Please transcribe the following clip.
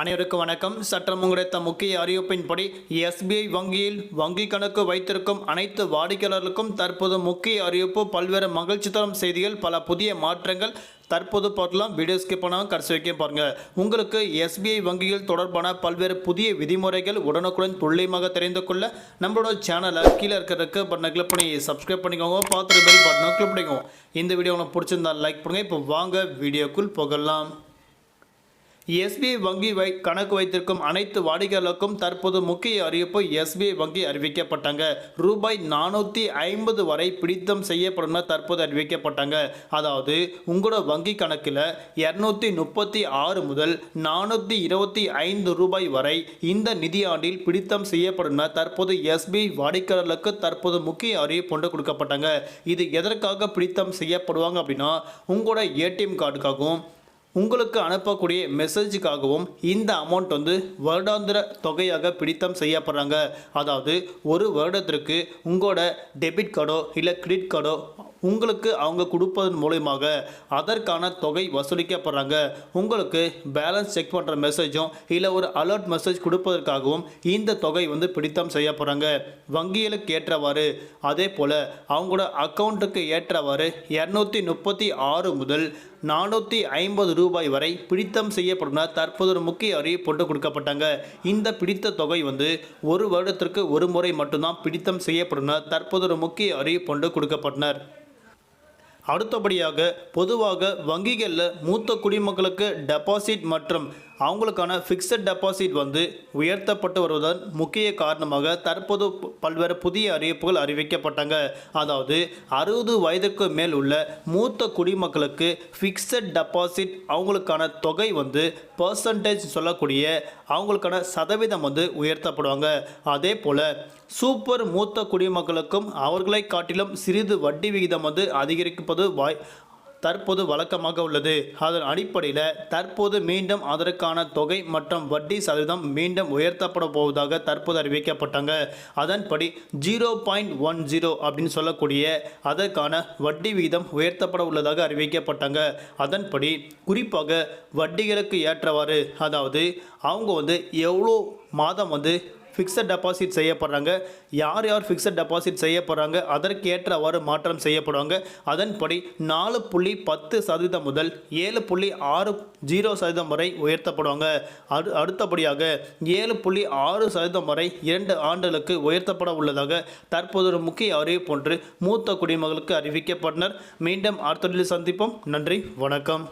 அனைவருக்கும் வணக்கம். சற்றம் கிடைத்த முக்கிய அறிவிப்பின்படி எஸ்பிஐ வங்கியில் வங்கி கணக்கு வைத்திருக்கும் அனைத்து வாடிக்கையாளர்களுக்கும் தற்போது முக்கிய அறிவிப்பு பல்வேறு மகிழ்ச்சி தரும் செய்திகள் பல புதிய மாற்றங்கள் தற்போது பார்க்கலாம். வீடியோ ஸ்கிப் பண்ணாமல் கடைசி வரைக்கும் பாருங்கள் உங்களுக்கு எஸ்பிஐ வங்கியில் தொடர்பான பல்வேறு புதிய விதிமுறைகள் உடனுக்குடன் துல்லியமாக தெரிந்து கொள்ள நம்மளோட சேனலை கீழே இருக்கிறதுக்கு பட்டனை கிளிக் பண்ணி சப்ஸ்கிரைப் பண்ணிக்கோங்க. பார்த்துட்டு பெல் பட்டனை கிளிக் பண்ணிக்கோங்க. இந்த வீடியோ உங்களுக்கு பிடிச்சிருந்தா லைக் பண்ணுங்கள் இப்போ வாங்க வீடியோக்குள் போகலாம். எஸ்பிஐ வங்கி வை கணக்கு வைத்திருக்கும் அனைத்து வாடிக்கையாளருக்கும் தற்போது முக்கிய அறிவிப்பு எஸ்பிஐ வங்கி அறிவிக்கப்பட்டாங்க. ரூபாய் நானூற்றி ஐம்பது வரை பிடித்தம் செய்யப்படும் தற்போது அறிவிக்கப்பட்டாங்க. அதாவது உங்களோட வங்கி கணக்கில் இரநூத்தி முப்பத்தி ஆறு முதல் நானூற்றி இருபத்தி ஐந்து ரூபாய் வரை இந்த நிதியாண்டில் பிடித்தம் செய்யப்படும் தற்போது எஸ்பிஐ வாடிக்கையாளர்களுக்கு தற்போது முக்கிய அறிவிப்பு ஒன்று கொடுக்கப்பட்டாங்க. இது எதற்காக பிடித்தம் செய்யப்படுவாங்க அப்படின்னா உங்களோட ஏடிஎம் கார்டுக்காகவும் உங்களுக்கு அனுப்பக்கூடிய மெசேஜுக்காகவும் இந்த அமௌண்ட் வந்து வருடாந்திர தொகையாக பிடித்தம் செய்யப்படுறாங்க. அதாவது ஒரு வருடத்திற்கு உங்களோட டெபிட் கார்டோ இல்லை கிரெடிட் கார்டோ உங்களுக்கு அவங்க கொடுப்பதன் மூலயமாக அதற்கான தொகை வசூலிக்கப்படுறாங்க. உங்களுக்கு பேலன்ஸ் செக் பண்ணுற மெசேஜும் இல்லை ஒரு அலர்ட் மெசேஜ் கொடுப்பதற்காகவும் இந்த தொகை வந்து பிடித்தம் செய்யப்படுறாங்க. வங்கிகளுக்கு ஏற்றவாறு அதே போல் அவங்களோட அக்கௌண்ட்டுக்கு ஏற்றவாறு இரநூத்தி முப்பத்தி ஆறு முதல் நானூற்றி ஐம்பது ரூபாய் வரை பிடித்தம் செய்யப்படும் தற்போது ஒரு முக்கிய அறிவிப்பு ஒன்று கொடுக்கப்பட்டாங்க. இந்த பிடித்த தொகை வந்து ஒரு வருடத்திற்கு ஒரு முறை மட்டும்தான் பிடித்தம் செய்யப்படும் தற்போது ஒரு முக்கிய அறிவிப்பு ஒன்று கொடுக்கப்பட்டனர். அடுத்தபடியாக பொதுவாக வங்கிகளில் மூத்த குடிமக்களுக்கு டெபாசிட் மற்றும் அவங்களுக்கான ஃபிக்ஸட் டெபாசிட் வந்து உயர்த்தப்பட்டு வருவதன் முக்கிய காரணமாக தற்போது பல்வேறு புதிய அறிவிப்புகள் அறிவிக்கப்பட்டாங்க. அதாவது அறுபது வயதுக்கு மேல் உள்ள மூத்த குடிமக்களுக்கு ஃபிக்ஸட் டெபாசிட் அவங்களுக்கான தொகை வந்து பர்சன்டேஜ் சொல்லக்கூடிய அவங்களுக்கான சதவீதம் வந்து உயர்த்தப்படுவாங்க. அதே போல் சூப்பர் மூத்த குடிமக்களுக்கும் அவர்களை காட்டிலும் சிறிது வட்டி விகிதம் வந்து அதிகரிப்பது வாய் தற்போது வழக்கமாக உள்ளது. அதன் அடிப்படையில் தற்போது மீண்டும் அதற்கான தொகை மற்றும் வட்டி சதவீதம் மீண்டும் உயர்த்தப்பட போவதாக தற்போது அறிவிக்கப்பட்டாங்க. அதன்படி ஜீரோ பாயிண்ட் ஒன் ஜீரோ அப்படின்னு சொல்லக்கூடிய அதற்கான வட்டி விகிதம் உயர்த்தப்பட உள்ளதாக அறிவிக்கப்பட்டாங்க. அதன்படி குறிப்பாக வட்டிகளுக்கு ஏற்றவாறு அதாவது அவங்க வந்து எவ்வளோ மாதம் வந்து ஃபிக்ஸட் டெபாசிட் செய்யப்படுறாங்க. யார் யார் ஃபிக்ஸட் டெபாசிட் செய்யப்படுறாங்க அதற்கேற்றவாறு மாற்றம் செய்யப்படுவாங்க. அதன்படி நாலு புள்ளி பத்து சதவீதம் முதல் ஏழு புள்ளி ஆறு ஜீரோ சதவீதம் வரை உயர்த்தப்படுவாங்க. அடு அடுத்தபடியாக ஏழு புள்ளி ஆறு சதவீதம் வரை இரண்டு ஆண்டுகளுக்கு உயர்த்தப்பட உள்ளதாக தற்போது ஒரு முக்கிய அறிவிப்பு ஒன்று மூத்த குடிமகளுக்கு அறிவிக்கப்பட்டனர். மீண்டும் அடுத்த சந்திப்போம். நன்றி வணக்கம்.